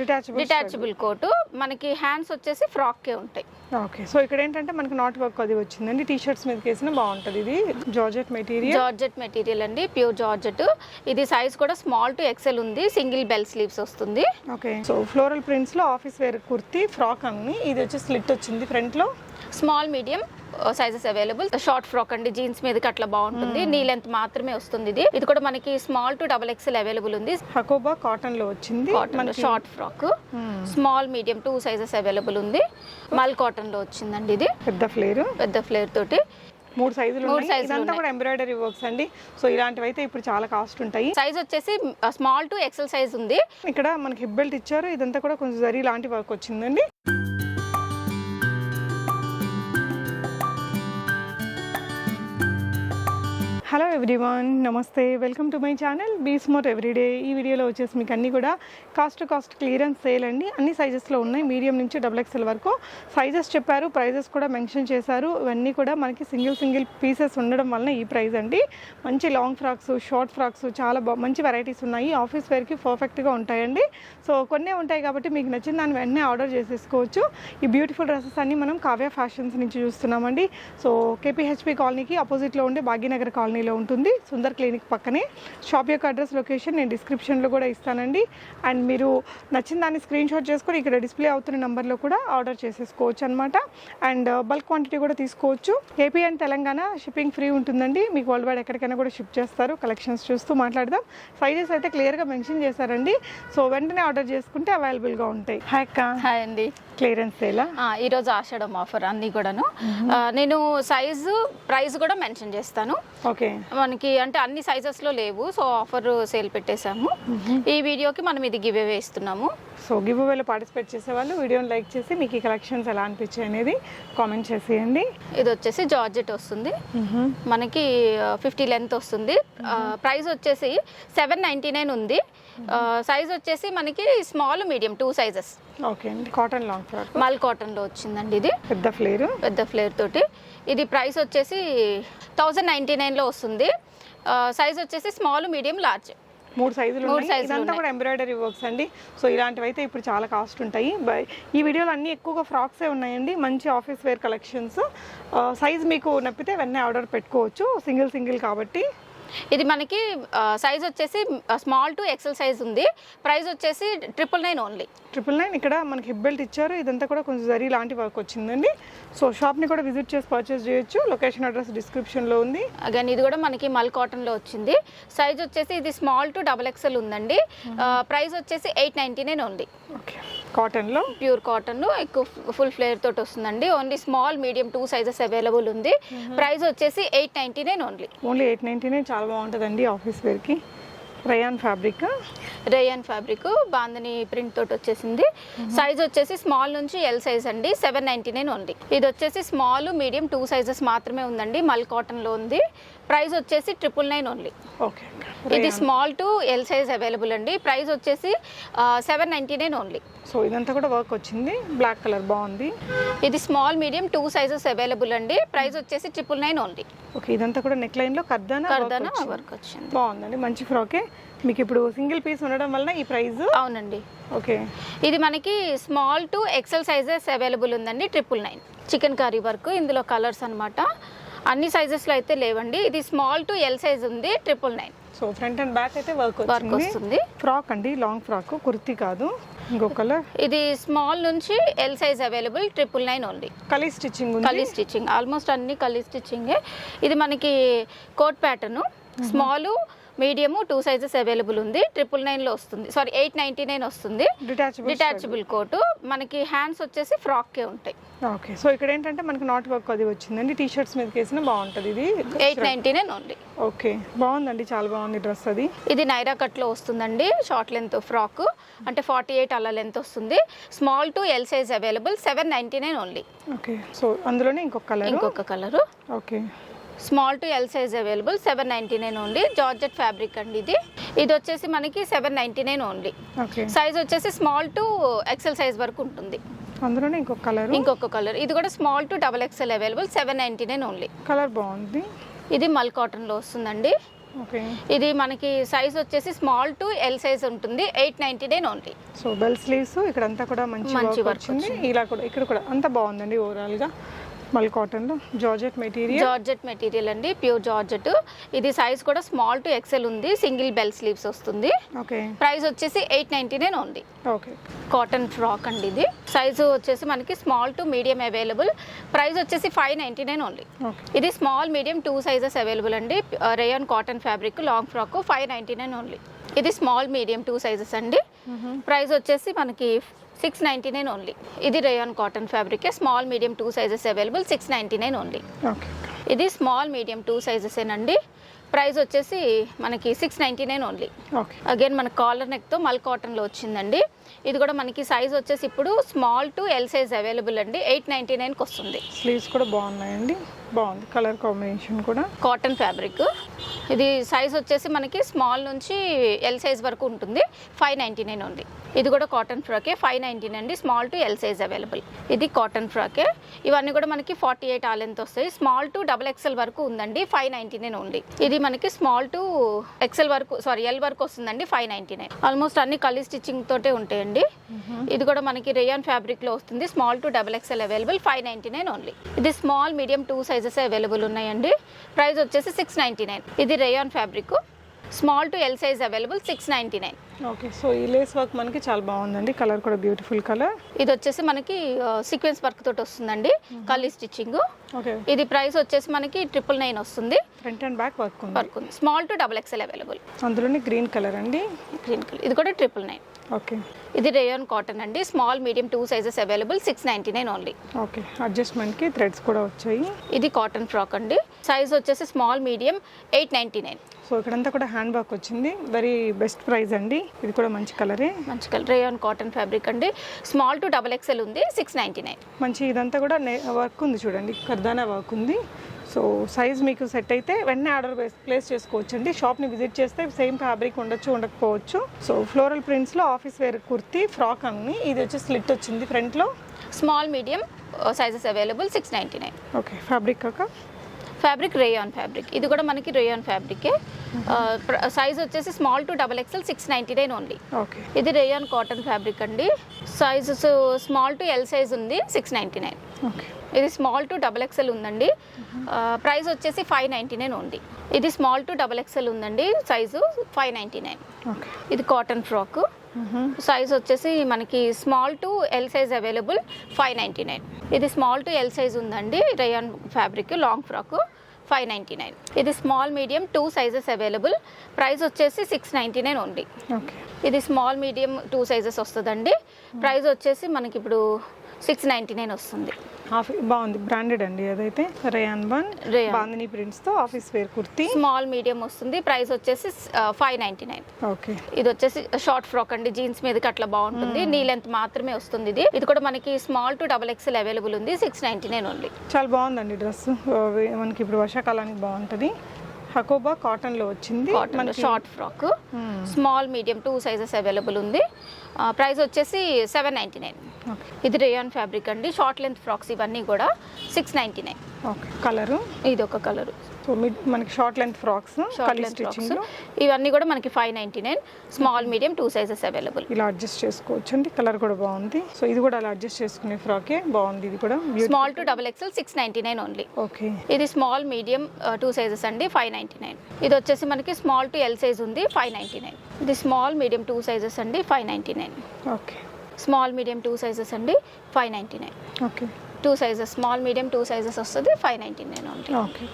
Detachable detachable coat మనకి hands వచ్చేసి ఫ్రాక్కే ఉంటాయి. ఓకే. సో ఇక్కడ ఏంటంటే మనకి నాట్ వర్క్ అది వచ్చిందండి. టీ షర్ట్స్ మీదకి వేసిన బాగుంటుంది. ఇది జార్జెట్ మెటీరియల్. జార్జెట్ మెటీరియల్ అండి. Pure georgette. ఇది సైజ్ కూడా స్మాల్ టు ఎక్సెల్ ఉంది. సింగిల్ బెల్ స్లీవ్స్ వస్తుంది. ఓకే. సో ఫ్లోరల్ ప్రింట్స్లో ఆఫీస్ వేర్ కుర్తీ ఫ్రాక్ అన్ని. ఇది వచ్చి స్లిట్ వచ్చింది ఫ్రంట్లో. Small medium sizes available short frock అండి. జీన్స్ మీదకి అట్లా బాగుంటుంది. నీ లెంత్ మాత్రమే వస్తుంది ఇది. ఇది కూడా మనకి small to double XL available ఉంది. హకోబా కాటన్లో వచ్చింది. Short frock small medium two sizes available ఉంది. మల్ కాటన్లో వచ్చిందండి ఇది. పెద్ద ఫ్లేర్. పెద్ద ఫ్లేర్ తోటి. మూడు సైజులు ఇదంతా కూడా ఎంబ్రాయిడరీ వర్క్స్ అండి. సో ఇలాంటివి అయితే ఇప్పుడు చాలా కాస్ట్ ఉంటాయి. సైజ్ వచ్చేసి స్మాల్ టు ఎక్సెల్ సైజ్ ఉంది. ఇక్కడ మనకి హిప్ బెల్ట్ ఇచ్చారు. ఇదంతా కూడా కొంచెం జరీ లాంటి వర్క్ వచ్చిందండి. హలో ఎవ్రీవన్ నమస్తే welcome to my channel be smart everyday ఈ వీడియోలో వచ్చేసి మీకు అన్నీ కూడా కాస్ట్ కాస్ట్ క్లియరెన్స్ సేల్ అండి. అన్ని సైజెస్లో ఉన్నాయి. మీడియం నుంచి డబుల్ ఎక్స్ఎల్ వరకు. సైజెస్ చెప్పారు ప్రైజెస్ కూడా మెన్షన్ చేశారు. ఇవన్నీ కూడా మనకి సింగిల్ సింగిల్ పీసెస్ ఉండడం వలన ఈ ప్రైస్ అండి. మంచి లాంగ్ ఫ్రాక్స్ షార్ట్ ఫ్రాక్స్ చాలా మంచి వెరైటీస్ ఉన్నాయి. ఆఫీస్ వేర్కి పర్ఫెక్ట్గా ఉంటాయండి. సో కొన్నే ఉంటాయి కాబట్టి మీకు నచ్చిన దాన్ని వెంటనే ఆర్డర్ చేసేసుకోవచ్చు. ఈ బ్యూటిఫుల్ డ్రెస్సెస్ అన్ని మనం కావ్య ఫ్యాషన్స్ నుంచి చూస్తున్నామండి. సో కేపీహెచ్పి కాలనీకి ఆపోజిట్లో ఉండే భాగ్యనగర్ కాలనీలో ఉంటుంది సుందర్ క్లినిక్ పక్కనే. షాప్ యొక్క అడ్రస్ లొకేషన్ నేను డిస్క్రిప్షన్లో కూడా ఇస్తానండి. అండ్ మీరు నచ్చిన దాన్ని స్క్రీన్ షాట్ చేసుకొని ఇక్కడ డిస్ప్లే అవుతున్న నెంబర్లో కూడా ఆర్డర్ చేసేసుకోవచ్చు అనమాట అండ్ బల్క్ క్వాంటిటీ కూడా తీసుకోవచ్చు. AP and Telangana shipping free ఉంటుందండి. మీకు వరల్డ్ వైడ్ ఎక్కడికైనా కూడా షిప్ చేస్తారు. కలెక్షన్స్ చూస్తూ మాట్లాడదాం. సైజెస్ అయితే క్లియర్గా మెన్షన్ చేశారండి. సో వెంటనే ఆర్డర్ చేసుకుంటే అవైలబుల్గా ఉంటాయి. హాయ్ అక్క. హాయ్ అండి. క్లియరెన్స్ సేలా ఆ, ఈరోజు ఆషాఢం ఆఫర్ అన్నీ కూడాను. నేను సైజు ప్రైస్ కూడా మెన్షన్ చేస్తాను. ఓకే. మనకి అంటే అన్ని సైజెస్లో లేవు. సో ఆఫర్ సేల్ పెట్టేశాము. ఈ వీడియోకి మనం ఇది గివ్ అవే ఇస్తున్నాము. సో గివ్ అవేలో పార్టిసిపేట్ చేసే వాళ్ళు వీడియోని లైక్ చేసి మీకు ఈ కలెక్షన్స్ ఎలా అనిపించాయి అనేది కామెంట్ చేసేయండి. ఇది వచ్చేసి జార్జెట్ వస్తుంది. మనకి ఫిఫ్టీ లెంత్ వస్తుంది. ప్రైస్ వచ్చేసి సెవెన్ నైంటీ నైన్ ఉంది. సైజ్ వచ్చేసి మనకి small medium two sizes okay అండి కాటన్ లాంగ్ ఫ్రాక్ మల్ కాటన్లో వచ్చిందండి ఇది. పెద్ద ఫ్లేర్ పెద్ద ఫ్లేర్ తోటి. ఇది ప్రైస్ వచ్చేసి థౌజండ్ నైంటీ నైన్లో వస్తుంది. సైజ్ వచ్చేసి స్మాల్ మీడియం లార్జ్ మూడు సైజులు ఇదంతా కూడా ఎంబ్రాయిడరీ వర్క్స్ అండి. సో ఇలాంటివి అయితే ఇప్పుడు చాలా కాస్ట్ ఉంటాయి. ఈ వీడియోలో అన్ని ఎక్కువగా ఫ్రాక్సే ఉన్నాయండి. మంచి ఆఫీస్ వేర్ కలెక్షన్స్ సైజ్ మీకు నప్పితే వెంటనే ఆర్డర్ పెట్టుకోవచ్చు. సింగిల్ సింగిల్ కాబట్టి ఇది మనకి సైజ్ వచ్చేసి స్మాల్ టు ఎక్సెల్ సైజ్ ఉంది. ప్రైస్ వచ్చేసి triple nine only triple nine ఇక్కడ మనకి హిప్ బెల్ట్ ఇచ్చారు. ఇదంతా కూడా కొంచెం జరీ లాంటి వర్క్ వచ్చిందండి. సో షాప్ని కూడా విజిట్ చేసి పర్చేస్ చేయొచ్చు. లొకేషన్ అడ్రస్ డిస్క్రిప్షన్లో ఉంది. అగైన్ ఇది కూడా మనకి మల్ కాటన్లో వచ్చింది. సైజ్ వచ్చేసి ఇది స్మాల్ టు డబల్ ఎక్సెల్ ఉందండి. ప్రైస్ వచ్చేసి eight ninety nine only okay కాటన్లో? ప్యూర్ కాటన్ ఎక్కువ ఫుల్ ఫ్లేర్ తోటి వస్తుందండి. Only small medium two sizes available ఉంది. ప్రైస్ వచ్చేసి eight ninety nine only. Only eight ninety nine చాలా బాగుంటుందండి ఆఫీస్ వేర్కి. Rayon fabric. Rayon fabric bandhani print తోటి వచ్చేసింది. సైజ్ వచ్చేసి స్మాల్ నుంచి ఎల్ సైజ్ అండి సెవెన్ నైంటీ నైన్ ఓన్లీ. ఇది వచ్చేసి స్మాల్ మీడియం టూ సైజెస్ మాత్రమే ఉందండి మల్ కాటన్లో ఉంది. ప్రైస్ వచ్చేసి ట్రిపుల్ నైన్ ఓన్లీ. ఓకే. ఇది small to L size available అండి. ప్రైస్ వచ్చేసి seven ninety nine only so ఇదంతా కూడా వర్క్ వచ్చింది. బ్లాక్ కలర్ బాగుంది. ఇది small medium two sizes available అండి. ప్రైస్ వచ్చేసి ట్రిపుల్ నైన్ ఓన్లీ ఓకే ఇదంతా కూడా నెక్ లైన్లో కర్దానా కర్దానా వర్క్ వచ్చింది. బాగుందండి. మంచి ఫ్రాకే మీకు ఇప్పుడు సింగిల్ పీస్ ఉండడం వలన ఈ ప్రైస్ అవునండి. ఓకే ఇది మనకి small to XL sizes available ఉందండి triple nine chikankari work ఇందులో కలర్స్ అన్నమాట. అన్ని సైజెస్లో అయితే లేవండి. ఇది స్మాల్ టు ఎల్ సైజ్ ఉంది triple nine so front and back అయితే వర్క్ వర్క్ వస్తుంది. ఫ్రాక్ అండి లాంగ్ ఫ్రాక్ కుర్తీ కాదు. ఇంకో కలర్ ఇది స్మాల్ నుంచి L size available triple nine only kali stitching kali stitching almost అన్ని కలీ స్టిచ్చింగే ఇది మనకి coat pattern small medium two sizes available ఉంది ట్రిపుల్ నైన్లో వస్తుంది. సారీ ఎయిట్ నైంటీ నైన్ వస్తుంది. Detachable coat. మనకి హ్యాండ్స్ వచ్చేసి ఫ్రాక్కే ఉంటాయి. ఓకే సో ఇక్కడ ఏంటంటే మనకి నాట్ వర్క్ అది వచ్చిందండి. టీ షర్ట్స్ మీదకి వేసిన బాగుంటుంది ఇది. Eight ninety nine only okay బాగుందండి చాలా బాగుంది డ్రెస్ అది. ఇది నైరా కట్లో వస్తుందండి షార్ట్ లెంత్ ఫ్రాక్. అంటే ఫార్టీ ఎయిట్ అలా లెంత్ వస్తుంది. Small to L size available seven ninety nine only. Okay so అందులోనే ఇంకొక కలర్. ఇంకొక colour. Okay. Small to L size available seven ninety nine only. Georgette fabric అండి ఇది. ఇది వచ్చేసి మనకి seven ninety nine only. Size వచ్చేసి స్మాల్ టు ఎక్సెల్ సైజ్ వరకు ఉంటుంది. అందులోనే ఇంకొక కలర్? ఇంకొక కలర్. ఇది కూడా small to double XL available seven ninety nine only. Colour బాగుంది. ఇది మల్ కాటన్లో వస్తుందండి. ఓకే. ఇది మనకి సైజ్ వచ్చేసి స్మాల్ టు ఎల్ సైజ్ ఉంటుంది. Eight ninety nine only. So bell sleeves ఇక్కడ అంతా కూడా మంచి మంచి వర్క్ ఇలా కూడా ఇక్కడ కూడా అంతా బాగుందండి ఓవరాల్గా. మల్ కాటన్లో జార్జెట్ మెటీరియల్? జార్జెట్ మెటీరియల్ అండి ప్యూర్ జార్జెట్. ఇది సైజ్ కూడా స్మాల్ టు ఎక్సెల్ ఉంది సింగిల్ బెల్ స్లీవ్స్ వస్తుంది. ఓకే. ప్రైస్ వచ్చేసి eight ninety nine only. Okay. Cotton frock అండి ఇది. సైజు వచ్చేసి మనకి small to medium available. Price వచ్చేసి ఫైవ్ నైంటీ నైన్ ఓన్లీ. ఇది small medium two sizes available అండి. Rayon cotton fabric long frock five ninety nine only. ఇది small medium two sizes అండి. Price వచ్చేసి మనకి సిక్స్ నైంటీ నైన్ ఓన్లీ ఇది rayon cotton fabric small medium two sizes available six ninety nine only ఇది small medium two sizes ఏనండి. Price వచ్చేసి మనకి six ninety nine only okay again మన collar నెక్తో మల్ కాటన్లో వచ్చిందండి. ఇది కూడా మనకి సైజ్ వచ్చేసి ఇప్పుడు small to L size available అండి. ఎయిట్ నైంటీ నైన్కి వస్తుంది. స్లీవ్స్ కూడా బాగున్నాయండి. బాగుంది. కలర్ కాంబినేషన్ కూడా. కాటన్ ఫ్యాబ్రిక్ ఇది సైజ్ వచ్చేసి మనకి స్మాల్ నుంచి ఎల్ సైజ్ వరకు ఉంటుంది. ఫైవ్ నైంటీ నైన్ ఉంది. ఇది కూడా కాటన్ ఫ్రాకే ఫైవ్ నైంటీ అండి. Small to L size available ఇది కాటన్ ఫ్రాకే ఇవన్నీ కూడా మనకి ఫార్టీ ఎయిట్ ఆ లెంత్ వస్తాయి. స్మాల్ టు డబుల్ ఎక్సెల్ వరకు ఉందండి. ఫైవ్ నైంటీ నైన్ ఉంది. ఇది మనకి స్మాల్ టు ఎక్సెల్ వరకు సారీ ఎల్ వరకు వస్తుందండి. ఫైవ్ నైంటీ నైన్ ఆల్మోస్ట్ అన్ని కలీ స్టిచ్చింగ్ తోటే ఉంటాయండి. ఇది కూడా మనకి రేయాన్ ఫ్యాబ్రిక్లో వస్తుంది. Small to double XL available five ninety nine only ఇది small medium two sizes available ఉన్నాయండి. ప్రైస్ వచ్చేసి సిక్స్ నైంటీ నైన్ ఇది rayon fabric small to L size available six ninety nine okay so ఈ lace work మనకి చాలా బాగుందండి. Colour కూడా beautiful colour ఇది వచ్చేసి మనకి సీక్వెన్స్ వర్క్ తోటి వస్తుందండి కలీ స్టిచ్చింగ్ ఓకే. ఇది ప్రైస్ వచ్చేసి మనకి ట్రిపుల్ నైన్ వస్తుంది. ఫ్రంట్ అండ్ బ్యాక్ వర్క్ ఉంది. వర్క్ ఉంది. Small to double XL available అందులోనే గ్రీన్ కలర్ అండి. గ్రీన్ కలర్ ఇది కూడా ట్రిపుల్ నైన్ ఓకే. ఇది రేయాన్ కాటన్ అండి. Small medium two sizes available six ninety nine only okay. అడ్జస్ట్మెంట్కి threads కూడా వచ్చాయి. ఇది కాటన్ ఫ్రాక్ అండి. సైజ్ వచ్చేసి small medium eight ninety nine so ఇక్కడంతా కూడా హ్యాండ్ వర్క్ వచ్చింది. వెరీ బెస్ట్ ప్రైస్ అండి. ఇది కూడా మంచి కలరే. మంచి కలర్ రేయాన్ కాటన్ ఫ్యాబ్రిక్ అండి. స్మాల్ టు డబల్ ఎక్స్ఎల్ ఉంది సిక్స్ నైంటీ నైన్. మంచి ఇదంతా కూడా వర్క్ ఉంది చూడండి కర్దానా వర్క్ ఉంది. సో సైజ్ మీకు సెట్ అయితే వెంటనే ఆర్డర్ ప్లేస్ చేసుకోవచ్చు అండి షాప్ని విజిట్ చేస్తే సేమ్ ఫ్యాబ్రిక్ ఉండొచ్చు ఉండకపోవచ్చు. సో ఫ్లోరల్ ప్రింట్స్లో ఆఫీస్ వేర్ కుర్తీ ఫ్రాక్ అన్ని. ఇది వచ్చి స్లిట్ వచ్చింది ఫ్రంట్లో. Small medium sizes available six ninety nine. Okay fabric కాక. Fabric rayon fabric. ఇది కూడా మనకి రేయాన్ ఫ్యాబ్రికే. సైజ్ వచ్చేసి small to double XL six ninety nine only. Okay. ఇది రేయాన్ కాటన్ ఫ్యాబ్రిక్ అండి. Sizes small to L size ఉంది six ninety nine. ఇది స్మాల్ టు డబల్ ఎక్స్ఎల్ ఉందండి. ప్రైస్ వచ్చేసి ఫైవ్ నైంటీ నైన్ ఉంది ఇది స్మాల్ టు డబల్ ఎక్స్ఎల్ ఉందండి. Size five ninety nine. ఇది కాటన్ ఫ్రాక్. సైజ్ వచ్చేసి మనకి small to L size available five ninety nine. ఇది స్మాల్ టు ఎల్ సైజ్ ఉందండి. Rayon fabric long frock five ninety nine. ఇది small medium two sizes available. Price వచ్చేసి six ninety nine ఉంది ఇది small medium two sizes వస్తుందండి. Price వచ్చేసి మనకి ఇప్పుడు సిక్స్ నైంటీ నైన్ వస్తుంది. హాఫ్ బాగుంది. బ్రాండెడ్ అండి అదైతే రేయాన్ బన్ rayon. Bandhani ప్రింట్స్తో office wear kurti. Small medium వస్తుంది. ప్రైస్ వచ్చేసి ఫైవ్ నైంటీ నైన్. ఓకే. ఇది వచ్చేసి షార్ట్ ఫ్రాక్ అండి. జీన్స్ మీదకి అట్లా బాగుంటుంది. నీ లెంత్ మాత్రమే వస్తుంది ఇది. ఇది కూడా మనకి small to double XL available ఉంది. Six ninety nine only. చాలా బాగుందండి డ్రెస్. మనకి ఇప్పుడు వర్షాకాలానికి బాగుంటుంది. హకోబా కాటన్లో వచ్చింది. Cotton short frock. Small medium two sizes available ఉంది. ప్రైస్ వచ్చేసి సెవెన్ నైంటీ నైన్. ఇది రేయాన్ ఫ్యాబ్రిక్ అండి. షార్ట్ లెంత్ ఫ్రాక్స్ ఇవన్నీ కూడా six ninety nine. Okay. Colour? ఇది ఒక కలర్. సో మనకి short length frocks short length frocks. ఇవన్నీ కూడా మనకి five ninety nine. Small medium two sizes available. ఇలా అడ్జస్ట్ చేసుకోవచ్చు అండి. కలర్ కూడా బాగుంది. సో ఇది కూడా అలా అడ్జస్ట్ చేసుకునే ఫ్రాకే. బాగుంది. ఇది కూడా small to double XL six ninety nine only. Okay. ఇది స్మాల్ మీడియం టూ సైజెస్ అండి. Five ninety nine. ఇది వచ్చేసి మనకి స్మాల్ టు ఎల్ సైజ్ ఉంది. Five ninety nine. ఇది స్మాల్ మీడియం టూ సైజెస్ అండి. Five ninety nine. Okay. Small medium two sizes అండి five ninety nine. Okay. Two sizes small medium two sizes వస్తుంది five ninety nine okay.